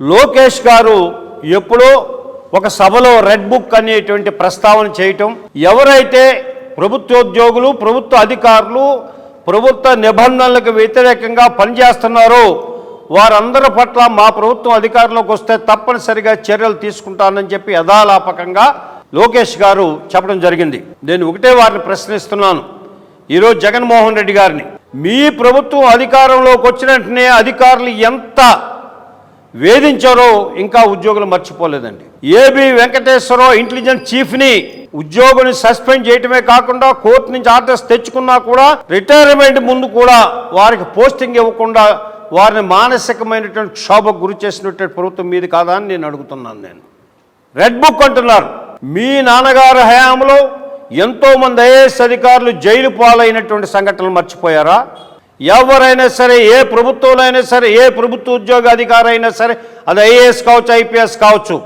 లోకేష్ గారు ఎప్పుడో ఒక సభలో రెడ్ బుక్ అనేటువంటి ప్రస్తావన చేయటం ఎవరైతే ప్రభుత్వోద్యోగులు ప్రభుత్వ అధికారులు ప్రభుత్వ నిబంధనలకు వ్యతిరేకంగా పనిచేస్తున్నారో వారందరి పట్ల మా ప్రభుత్వం అధికారంలోకి వస్తే తప్పనిసరిగా చర్యలు తీసుకుంటానని చెప్పి యథాలాపకంగా లోకేష్ గారు చెప్పడం జరిగింది. నేను ఒకటే వారిని ప్రశ్నిస్తున్నాను. ఈరోజు జగన్మోహన్ రెడ్డి గారిని మీ ప్రభుత్వం అధికారంలోకి వచ్చిన వెంటనే అధికారులు ఎంత వేధించారో ఇంకా ఉద్యోగులు మర్చిపోలేదండి. ఏబి వెంకటేశ్వరరావు ఇంటెలిజెన్స్ చీఫ్ని ఉద్యోగుని సస్పెండ్ చేయటమే కాకుండా కోర్టు నుంచి ఆర్డర్స్ తెచ్చుకున్నా కూడా రిటైర్మెంట్ ముందు కూడా వారికి పోస్టింగ్ ఇవ్వకుండా వారిని మానసికమైనటువంటి క్షోభకు గురి చేసినటువంటి ప్రభుత్వం మీది కాదా అని నేను అడుగుతున్నాను నేను. రెడ్ బుక్ అంటున్నారు మీ నాన్నగారి హయాంలో ఎంతోమంది ఐఏఎస్ అధికారులు జైలు పాలైనటువంటి సంఘటనలు మర్చిపోయారా? ఎవరైనా సరే ఏ ప్రభుత్వంలో అయినా సరే ఏ ప్రభుత్వ ఉద్యోగ అధికారి అయినా సరే అది ఐఏఎస్ కావచ్చు ఐపీఎస్ కావచ్చు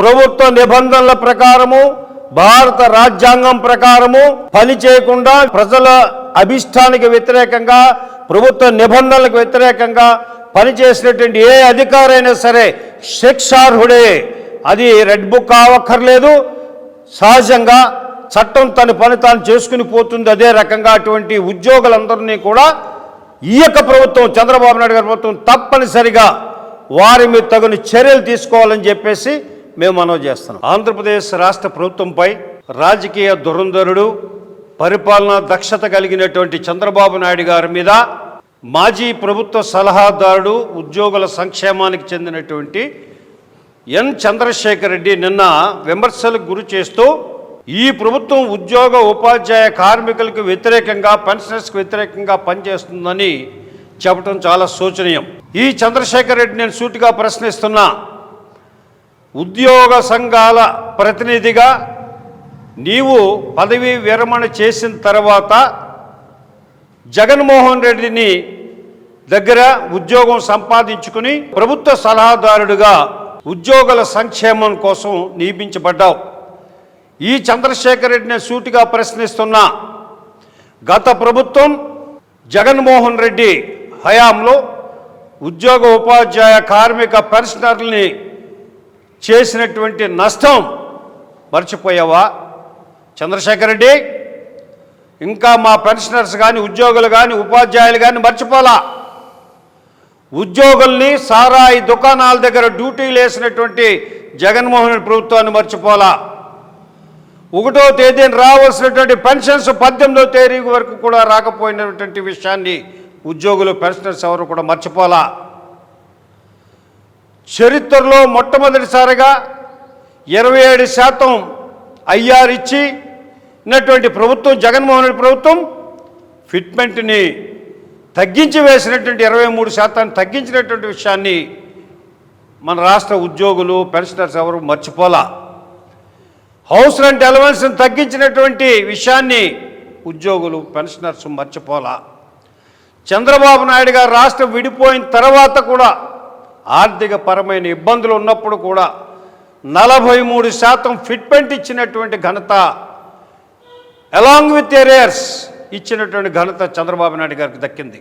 ప్రభుత్వ నిబంధనల ప్రకారము భారత రాజ్యాంగం ప్రకారము పని చేయకుండా ప్రజల అభిష్టానికి వ్యతిరేకంగా ప్రభుత్వ నిబంధనలకు వ్యతిరేకంగా పనిచేసినటువంటి ఏ అధికారైనా సరే శిక్షార్హుడే. అది రెడ్ బుక్ కావక్కర్లేదు సహజంగా చట్టం తన పని తాను చేసుకుని పోతుంది. అదే రకంగా అటువంటి ఉద్యోగులందరినీ కూడా ఈ యొక్క ప్రభుత్వం చంద్రబాబు నాయుడు గారి ప్రభుత్వం తప్పనిసరిగా వారి మీద తగిన చర్యలు తీసుకోవాలని చెప్పేసి మేము మనవి చేస్తున్నాం. ఆంధ్రప్రదేశ్ రాష్ట్ర ప్రభుత్వంపై రాజకీయ దురంధరుడు పరిపాలనా దక్షత కలిగినటువంటి చంద్రబాబు నాయుడు గారి మీద మాజీ ప్రభుత్వ సలహాదారుడు ఉద్యోగుల సంక్షేమానికి చెందినటువంటి ఎన్ చంద్రశేఖర్ రెడ్డి నిన్న విమర్శలకు గురి చేస్తూ ఈ ప్రభుత్వం ఉద్యోగ ఉపాధ్యాయ కార్మికులకు వ్యతిరేకంగా పెన్షనర్స్కి వ్యతిరేకంగా పనిచేస్తుందని చెప్పడం చాలా శోచనీయం. ఈ చంద్రశేఖర్ రెడ్డి నేను సూటిగా ప్రశ్నిస్తున్నా ఉద్యోగ సంఘాల ప్రతినిధిగా నీవు పదవీ విరమణ చేసిన తర్వాత జగన్మోహన్ రెడ్డిని దగ్గర ఉద్యోగం సంపాదించుకుని ప్రభుత్వ సలహాదారుడిగా ఉద్యోగుల సంక్షేమం కోసం నియమించబడ్డావు. ఈ చంద్రశేఖర్ రెడ్డిని సూటిగా ప్రశ్నిస్తున్నా గత ప్రభుత్వం జగన్మోహన్ రెడ్డి హయాంలో ఉద్యోగ ఉపాధ్యాయ కార్మిక పెన్షనర్లని చేసినటువంటి నష్టం మర్చిపోయావా? చంద్రశేఖర్ రెడ్డి ఇంకా మా పెన్షనర్స్ కానీ ఉద్యోగులు కానీ ఉపాధ్యాయులు కానీ మర్చిపోలా. ఉద్యోగుల్ని సారాయి దుకాణాల దగ్గర డ్యూటీలు వేసినటువంటి జగన్మోహన్ రెడ్డి ప్రభుత్వాన్ని మర్చిపోలా. ఒకటో తేదీన రావాల్సినటువంటి పెన్షన్స్ పద్దెనిమిదో తేదీ వరకు కూడా రాకపోయినటువంటి విషయాన్ని ఉద్యోగులు పెన్షనర్స్ ఎవరు కూడా మర్చిపోలా చరిత్రలో మొట్టమొదటిసారిగా ఇరవై ఏడు శాతం ఐఆర్ ఇచ్చి ఉన్నటువంటి ప్రభుత్వం జగన్మోహన్ రెడ్డి ప్రభుత్వం ఫిట్మెంట్ని తగ్గించి వేసినటువంటి ఇరవై మూడు శాతాన్ని తగ్గించినటువంటి విషయాన్ని మన రాష్ట్ర ఉద్యోగులు పెన్షనర్స్ ఎవరు మర్చిపోలా హౌస్ రెంట్ అలవెన్స్ని తగ్గించినటువంటి విషయాన్ని ఉద్యోగులు పెన్షనర్స్ మర్చిపోలా. చంద్రబాబు నాయుడు గారు రాష్ట్రం విడిపోయిన తర్వాత కూడా ఆర్థిక పరమైన ఇబ్బందులు ఉన్నప్పుడు కూడా నలభై మూడు శాతం ఫిట్మెంట్ ఇచ్చినటువంటి ఘనత అలాంగ్ విత్ ఎరియర్స్ ఇచ్చినటువంటి ఘనత చంద్రబాబు నాయుడు గారికి దక్కింది.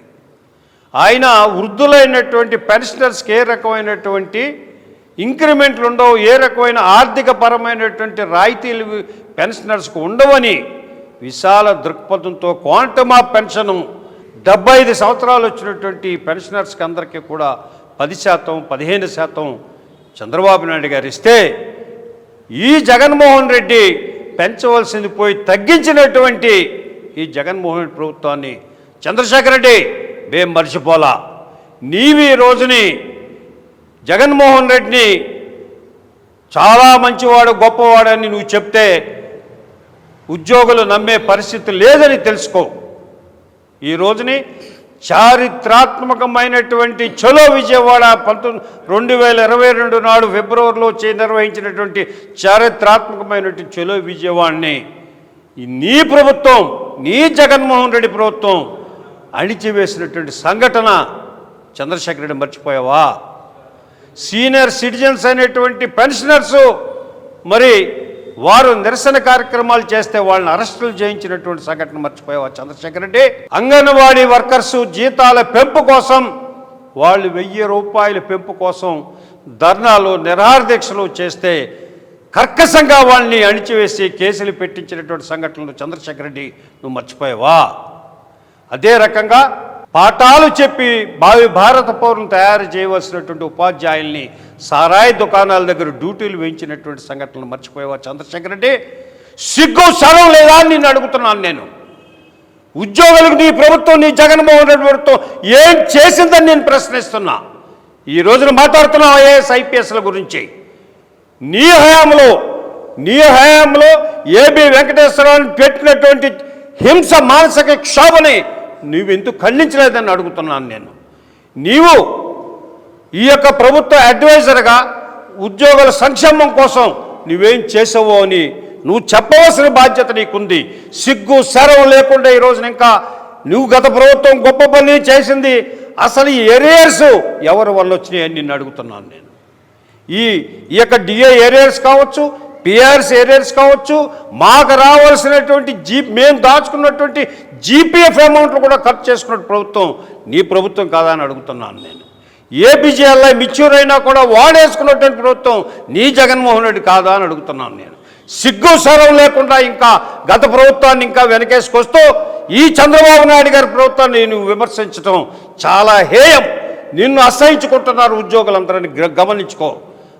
ఆయన వృద్ధులైనటువంటి పెన్షనర్స్కి ఏ రకమైనటువంటి ఇంక్రిమెంట్లు ఉండవు ఏ రకమైన ఆర్థిక పరమైనటువంటి రాయితీలు పెన్షనర్స్కు ఉండవని విశాల దృక్పథంతో క్వాంటమ్ ఆఫ్ పెన్షను డెబ్బై ఐదు సంవత్సరాలు వచ్చినటువంటి పెన్షనర్స్కి అందరికీ కూడా పది శాతం పదిహేను శాతం చంద్రబాబు నాయుడు గారు ఇస్తే ఈ జగన్మోహన్ రెడ్డి పెంచవలసింది పోయి తగ్గించినటువంటి ఈ జగన్మోహన్ రెడ్డి ప్రభుత్వాన్ని. చంద్రశేఖర్ రెడ్డి మేం మర్చిపోలా. నీవి ఈ రోజుని జగన్మోహన్ రెడ్డిని చాలా మంచివాడు గొప్పవాడని నువ్వు చెప్తే ఉద్యోగులు నమ్మే పరిస్థితి లేదని తెలుసుకో. ఈ రోజుని చారిత్రాత్మకమైనటువంటి చలో విజయవాడ పంతొమ్మిది రెండు వేల ఇరవై రెండు నాడు ఫిబ్రవరిలో చే నిర్వహించినటువంటి చారిత్రాత్మకమైనటువంటి చలో విజయవాడని నీ ప్రభుత్వం నీ జగన్మోహన్ రెడ్డి ప్రభుత్వం అణిచివేసినటువంటి సంఘటన చంద్రశేఖర్ రెడ్డి మర్చిపోయావా? సీనియర్ సిటిజన్స్ అనేటువంటి పెన్షనర్సు మరి వారు నిరసన కార్యక్రమాలు చేస్తే వాళ్ళని అరెస్టులు చేయించినటువంటి సంఘటన మర్చిపోయావా చంద్రశేఖర్ రెడ్డి? అంగన్వాడీ వర్కర్స్ జీతాల పెంపు కోసం వాళ్ళు వెయ్యి రూపాయల పెంపు కోసం ధర్నాలు నిరహార దీక్షలు చేస్తే కర్కశంగా వాళ్ళని అణిచివేసి కేసులు పెట్టించినటువంటి సంఘటనలు చంద్రశేఖర్ రెడ్డి నువ్వు మర్చిపోయావా? అదే రకంగా పాఠాలు చెప్పి భావి భారత పౌరులను తయారు చేయవలసినటువంటి ఉపాధ్యాయుల్ని సారాయి దుకాణాల దగ్గర డ్యూటీలు వేయించినటువంటి సంఘటనలు మర్చిపోయావా చంద్రశేఖర్ రెడ్డి. సిగ్గు సరం లేదా అని నిన్ను అడుగుతున్నాను నేను. ఉద్యోగులకు నీ ప్రభుత్వం నీ జగన్మోహన్ రెడ్డి ప్రభుత్వం ఏం చేసిందని నేను ప్రశ్నిస్తున్నా. ఈ రోజున మాట్లాడుతున్నా ఐఏఎస్ ఐపీఎస్ల గురించి. నీ హయాంలో నీ హయాంలో ఏబి వెంకటేశ్వరరావుని పెట్టినటువంటి హింస మానసిక క్షోభని నువ్వెందుకు ఖండించలేదని అడుగుతున్నాను నేను. నీవు ఈ యొక్క ప్రభుత్వ అడ్వైజర్గా ఉద్యోగుల సంక్షేమం కోసం నువ్వేం చేసావో అని నువ్వు చెప్పవలసిన బాధ్యత నీకుంది. సిగ్గు శరం లేకుండా ఈ ఇంకా నువ్వు గత ప్రభుత్వం గొప్ప పని చేసింది. అసలు ఈ ఎరియర్స్ ఎవరి వల్ల వచ్చినాయని నిన్ను అడుగుతున్నాను నేను. ఈ ఈ యొక్క డిఏ ఏరియర్స్ కావచ్చు పిఆర్స్ ఏరియర్స్ కావచ్చు మాకు రావాల్సినటువంటి జీ మేము దాచుకున్నటువంటి జీపీఎఫ్ అమౌంట్లు కూడా ఖర్చు చేసుకున్న ప్రభుత్వం నీ ప్రభుత్వం కాదా అని అడుగుతున్నాను నేను. ఏపీజీఎల్ఐ మిచ్యూర్ అయినా కూడా వాడేసుకున్నటువంటి ప్రభుత్వం నీ జగన్మోహన్ రెడ్డి కాదా అని అడుగుతున్నాను నేను. సిగ్గు స్వరం లేకుండా ఇంకా గత ప్రభుత్వాన్ని ఇంకా వెనకేసుకొస్తూ ఈ చంద్రబాబు నాయుడు గారి ప్రభుత్వాన్ని నేను విమర్శించడం చాలా హేయం. నిన్ను అసహించుకుంటున్నారు ఉద్యోగులందరినీ గ- గమనించుకో.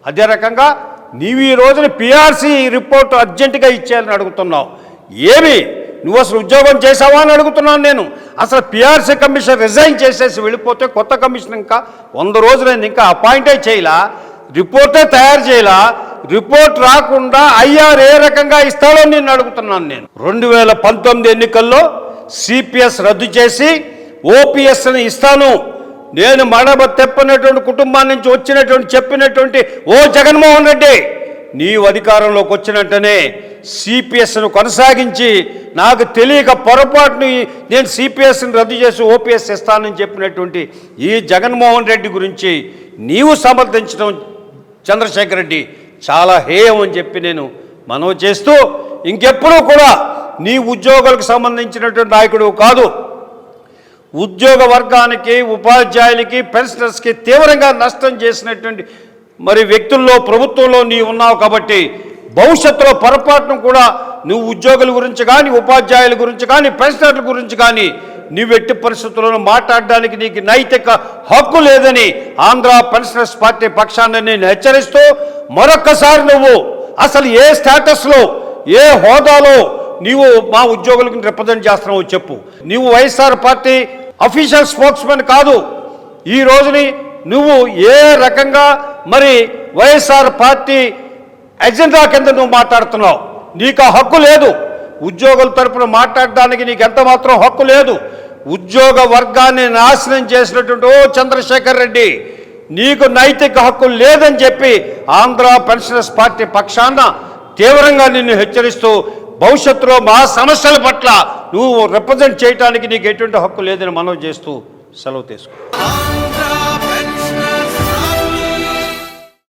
అదే రకంగా నీవు ఈ రోజున పిఆర్సీ రిపోర్ట్ అర్జెంటుగా ఇచ్చేయాలని అడుగుతున్నావు. ఏమి? నువ్వు అసలు ఉద్యోగం చేసావా అని అడుగుతున్నాను నేను. అసలు పిఆర్సీ కమిషన్ రిజైన్ చేసేసి వెళ్ళిపోతే కొత్త కమిషన్ ఇంకా వంద రోజులైంది. ఇంకా అపాయింటే చేయలా? రిపోర్టే తయారు చేయలా? రిపోర్ట్ రాకుండా ఐఆర్ ఏ రకంగా ఇస్తాడో నేను అడుగుతున్నాను నేను. రెండు వేల పంతొమ్మిది ఎన్నికల్లో సిపిఎస్ రద్దు చేసి ఓపీఎస్ని ఇస్తాను. నేను మడబ తెప్పనటువంటి కుటుంబం నుంచి వచ్చినటువంటి చెప్పినటువంటి ఓ జగన్మోహన్ రెడ్డి నీవు అధికారంలోకి వచ్చినట్టనే సిపిఎస్ను కొనసాగించి నాకు తెలియక పొరపాటుని నేను సిపిఎస్ని రద్దు చేసి ఓపీఎస్ ఇస్తానని చెప్పినటువంటి ఈ జగన్మోహన్ రెడ్డి గురించి నీవు సమర్థించడం చంద్రశేఖర్ రెడ్డి చాలా హేయం అని చెప్పి నేను మనవి చేస్తూ ఇంకెప్పుడూ కూడా నీ ఉద్యోగులకు సంబంధించినటువంటి నాయకుడు కాదు. ఉద్యోగ వర్గానికి ఉపాధ్యాయులకి పెన్షనర్స్కి తీవ్రంగా నష్టం చేసినటువంటి మరి వ్యక్తుల్లో ప్రభుత్వంలో నీ ఉన్నావు కాబట్టి భవిష్యత్తులో పొరపాటును కూడా నువ్వు ఉద్యోగుల గురించి కానీ ఉపాధ్యాయుల గురించి కానీ పెన్షనర్ల గురించి కానీ నువ్వు ఎట్టి పరిస్థితుల్లోనూ మాట్లాడడానికి నీకు నైతిక హక్కు లేదని ఆంధ్ర పెన్షనర్స్ పార్టీ పక్షాన్ని నేను హెచ్చరిస్తూ మరొక్కసారి నువ్వు అసలు ఏ స్టేటస్లో ఏ హోదాలో నీవు మా ఉద్యోగులకు రిప్రజెంట్ చేస్తున్నావు చెప్పు. నీవు వైఎస్ఆర్ పార్టీ అఫీషియల్ స్పోక్స్మెన్ కాదు. ఈ రోజుని నువ్వు ఏ రకంగా మరి వైఎస్ఆర్ పార్టీ ఎజెండా కింద నువ్వు మాట్లాడుతున్నావు? నీకు ఆ హక్కు లేదు. ఉద్యోగుల తరపున మాట్లాడడానికి నీకు ఎంత మాత్రం హక్కు లేదు. ఉద్యోగ వర్గాన్ని నాశనం చేసినటువంటి ఓ చంద్రశేఖర్ రెడ్డి నీకు నైతిక హక్కు లేదని చెప్పి ఆంధ్ర పెన్షనర్స్ పార్టీ పక్షాన తీవ్రంగా నిన్ను హెచ్చరిస్తూ భవిష్యత్తులో మా సమస్యల పట్ల నువ్వు రిప్రజెంట్ చేయడానికి నీకు ఎటువంటి హక్కు లేదని మనం చేస్తూ సెలవు తీసుకో